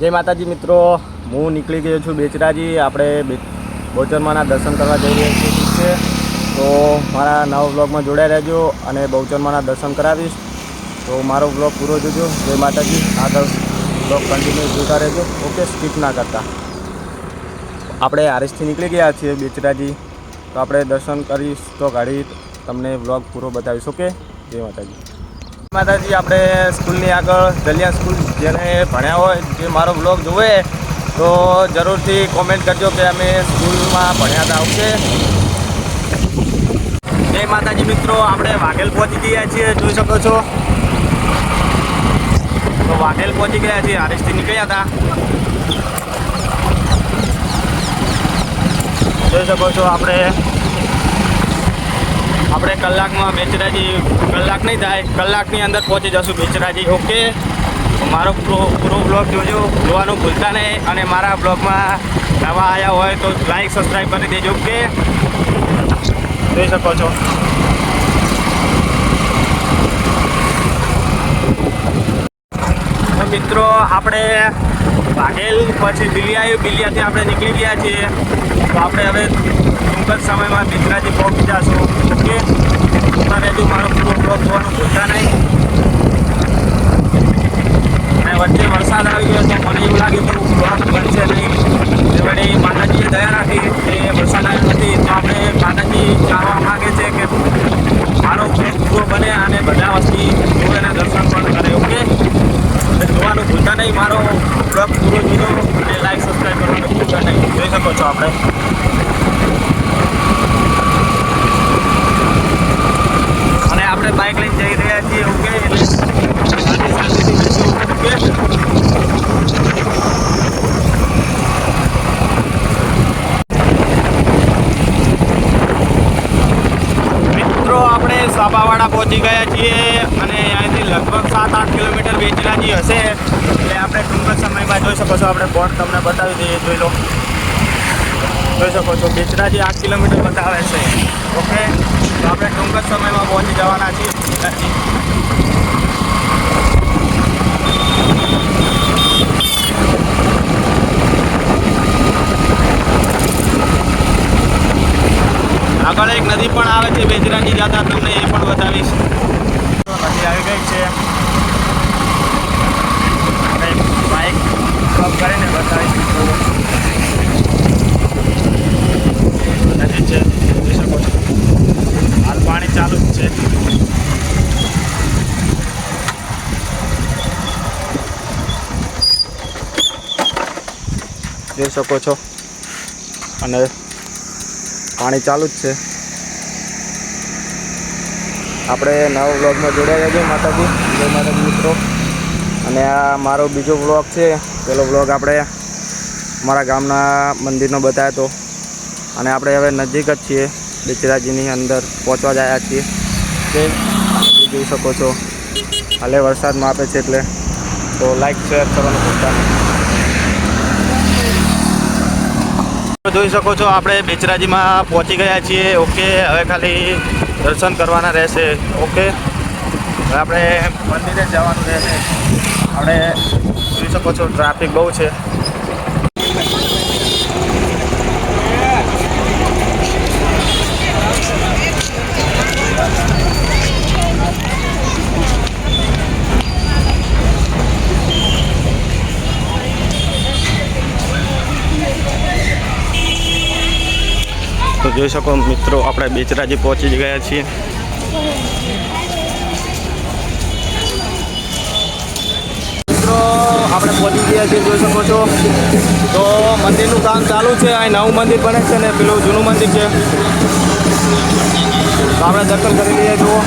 જય માતાજી મિત્રો, હું નીકળી ગયો છું બેચરાજી. આપણે બહુચરમાના દર્શન કરવા જઈ રહ્યા છીએ, ઠીક છે? તો મારા નવા બ્લોગમાં જોડાઈ રહેજો અને બહુચરમાના દર્શન કરાવીશ. તો મારો બ્લોગ પૂરો જોજો. જય માતાજી. આગળ બ્લોગ કન્ટિન્યુ જોતા રહેજો. ઓકે સ્કીપ ના કરતા. આપણે આરએસથી નીકળી ગયા છીએ બેચરાજી. તો આપણે દર્શન કરીશ તો ગાડી તમને બ્લોગ પૂરો બતાવીશ, ઓકે? જય માતાજી. માતાજી, આપણે સ્કૂલની આગળ જલિયા સ્કૂલ જેને ભણ્યા હોય, જે મારો બ્લોગ જોવે તો જરૂરથી કોમેન્ટ કરજો કે અમે સ્કૂલમાં ભણ્યા હતા, ઓકે? જય માતાજી મિત્રો, આપણે વાઘેલ પહોંચી ગયા છીએ, જોઈ શકો છો. તો વાઘેલ પહોંચી ગયા છીએ આરએસથી નીકળ્યા હતા. જોઈ શકો છો, આપણે આપણે કલાકમાં બેચરાજી કલાક નહીં થાય, કલાકની અંદર પહોંચી જશું બેચરાજી ઓકે મારો પૂરો બ્લોગ જોજો, જોવાનું ભૂલતા નહીં અને મારા બ્લોગમાં નવા આવ્યા હોય તો લાઈક સબસ્ક્રાઈબ કરી દેજો કે જોઈ શકો છો. મિત્રો, આપણે ભાગેલ, પછી દિલ્હી આવ્યું દિલ્હીથી આપણે નીકળી ગયા છીએ. તો આપણે હવે ટૂંક જ સમયમાં બિંદ્રાજી પહોંચી જશું. રહેજો મારો પૂરો બ્લોગ જોવાનું નહીં અને વચ્ચે વરસાદ આવી ગયો તો મને એવું લાગ્યું કે બ્લોગ બનશે નહીં તે વળી માતાજીએ દયા રાખી એ વરસાદ આવ્યો નથી તો આપણે માતાજી ચાહવા માગે છે કે મારો બ્લોગ પૂરો બને અને બધા વસ્તી જોઈને દર્શન પણ કરે ઓકે અને જોવાનું ભૂલતા નહીં મારો બ્લોગ પૂરો જોજો અને લાઈક સબસ્ક્રાઈબ કરવાનું ભૂલતા નહીં જોઈ શકો છો આપણે અને આપણે બાઇક લઈને જઈ રહ્યા છીએ ઓકે એટલે શાંતિ શાંતિથી જઈશું ઓકે મિત્રો સાબાવાડા પહોંચી ગયા છીએ અને અહીંથી લગભગ સાત, આઠ કિલોમીટર વેચનાજી હશે. એટલે આપણે ટૂંક જ સમયમાં જોઈ શકો છો, આપણે બોર્ડ તમને બતાવી દઈએ, જોઈ લો. જોઈ શકો છો બેચરાજી આઠ કિલોમીટર બતાવે છે. ઓકે તો આપણે ટૂંક જ સમયમાં પહોંચી જવાના છીએ. આગળ એક નદી પણ આવે છે, બેજરાની જાતા તમને એ પણ બતાવીશ. નદી આવી ગઈ છે બાઇક સ્ટોપ કરીને બતાવીશ છે જોઈ શકો છો હાલ પાણી ચાલુ જ છે જોઈ શકો છો. અને પાણી ચાલુ જ છે. આપણે નવા વ્લોગમાં જોડાયા રહેજો માતાજી. જય માતાજી મિત્રો. અને આ મારો બીજો વ્લોગ છે. પેલો વ્લોગ આપણે મારા ગામના મંદિરનો બતાવ્યો હતો. અને આપણે હવે નજીક જ છીએ. બેચરાજીની અંદર પહોંચવા જ આવ્યા છીએ. તે જોઈ શકો છો. હાલે વરસાદમાં આપે છે એટલે. તો લાઈક શેર કરવાનું ભૂલતા નહીં. જોઈ શકો છો, આપણે બેચરાજીમાં પહોંચી ગયા છીએ. ઓકે, હવે ખાલી દર્શન કરવાના રહેશે. ઓકે, હવે આપણે મંદિરે જવાનું રહેશે. આપણે જોઈ શકો છો, ટ્રાફિક બહુ છે. જોઈ શકો મિત્રો, આપણે બેચરાજી પહોંચી જ ગયા છીએ. મિત્રો, આપણે પહોંચી ગયા છીએ, જોઈ શકો છો. તો મંદિરનું કામ ચાલુ છે, અહીં નવું મંદિર બને છે ને પેલું જૂનું મંદિર છે. તો આપણે દર્શન કરી લઈએ, જુઓ.